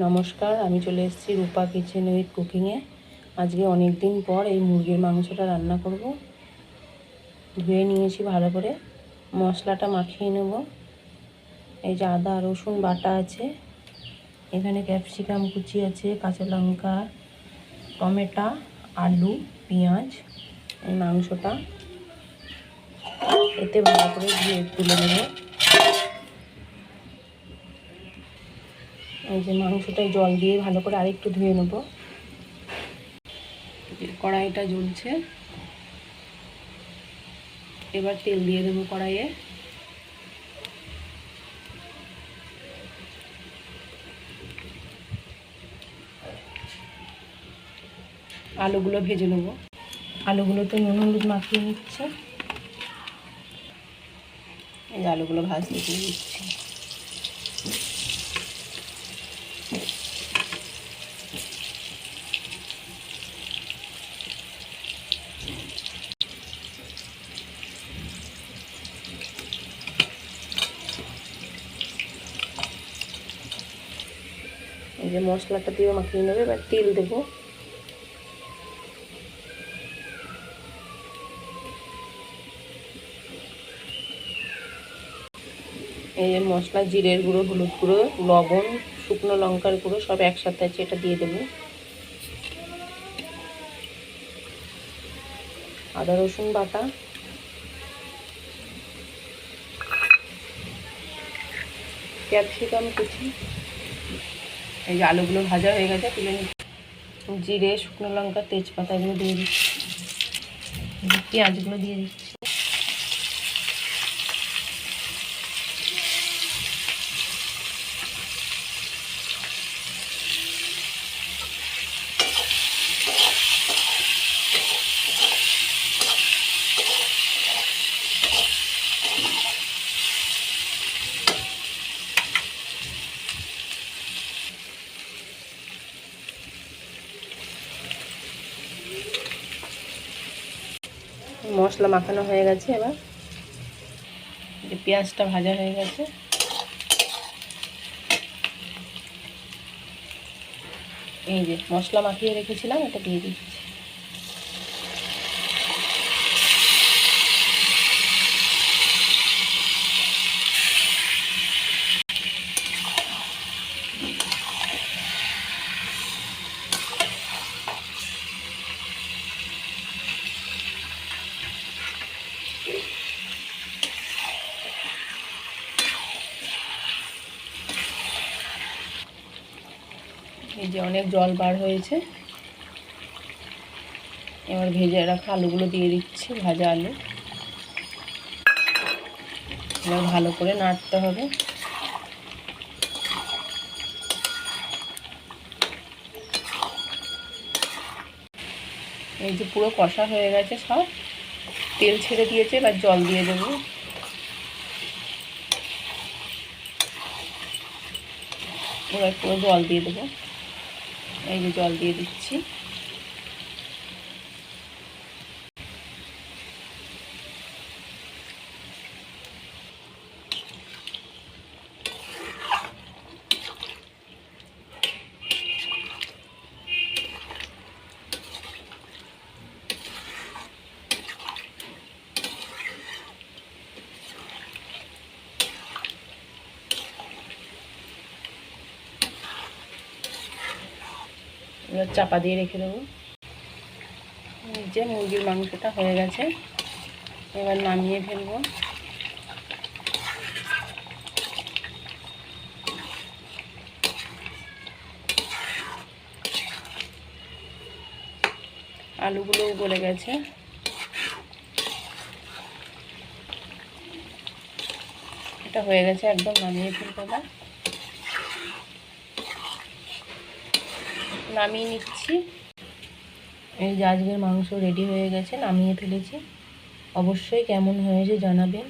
নমস্কার, আমি চলে এসেছি রূপা কিচেন উইথ কুকিংয়ে আজকে অনেক দিন পর এই মুরগির মাংসটা রান্না করব। ধুয়ে নিয়েছি ভালো করে। মশলাটা মাখিয়ে নেব। এই যে আদা, রসুন, বাটা আছে। এখানে ক্যাপসিকাম কুচি আছে, কাঁচা লঙ্কা, টমেটো, আলু, পেঁয়াজ, এই মাংসটা। এতে ভালো করে ধুয়ে তুলে নেব। এই যে মাংসটাই জল দিয়ে ভালো করে আরেকটু ধুয়ে নেব। কড়াইটা জ্বলছে। এবার তেল দিয়ে দেবো কড়াইয়ে। আলুগুলো ভেজে নেব। আলুগুলো তো নুন হলুদ মাখিয়ে নিচ্ছে। এই আলুগুলো ভাজতে দিয়ে দিচ্ছি। যে মশলাটা দিয়ে মাখিয়ে নেবে, এবার তেল দেবো। এই যে মশলা, জিরের গুঁড়ো, হলুদ গুঁড়ো, লবণ, শুকনো লঙ্কার গুঁড়ো সব একসাথে আছে, এটা দিয়ে দেবো। আদা, রসুন বাটা। ক্যাপসিকাম কুচি। এই যে আলুগুলো ভাজা হয়ে গেছে, তুলে জিরে, শুকনো লঙ্কা, তেজপাতা এগুলো দিয়ে দিচ্ছি। পেঁয়াজগুলো দিয়ে দিচ্ছি। মশলা মাখানো হয়ে গেছে এবার। যে পেঁয়াজটা ভাজা হয়ে গেছে। এই যে মশলা মাখিয়ে রেখেছিলাম, এটা দিয়ে দিচ্ছি। এই যে অনেক জল বার হয়েছে। এবার ভেজে রাখা আলুগুলো দিয়ে দিচ্ছি, ভাজা আলু। এবার ভালো করে নাড়তে হবে। এই যে পুরো কষা হয়ে গেছে সব। তেল ছেড়ে দিয়েছে, এবার জল দিয়ে দেবো। এবার পুরো জল দিয়ে দেবো। এই যে জল দিয়ে দিচ্ছি। এবার চাপা দিয়ে রেখে দেবো। এই যে মুরগির মাংসটা হয়ে গেছে। এবার নামিয়ে ফেলব। আলুগুলোও গলে গেছে। এটা হয়ে গেছে, একদম নামিয়ে ফেলতে নামিয়ে নিচ্ছি। এই যে আজকের মাংস রেডি হয়ে গেছে, নামিয়ে ফেলেছি। অবশ্যই কেমন হয়েছে জানাবেন।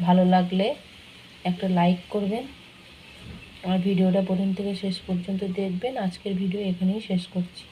ভালো লাগলে একটা লাইক করবেন। আর ভিডিওটা প্রথম থেকে শেষ পর্যন্ত দেখবেন। আজকের ভিডিও এখানেই শেষ করছি।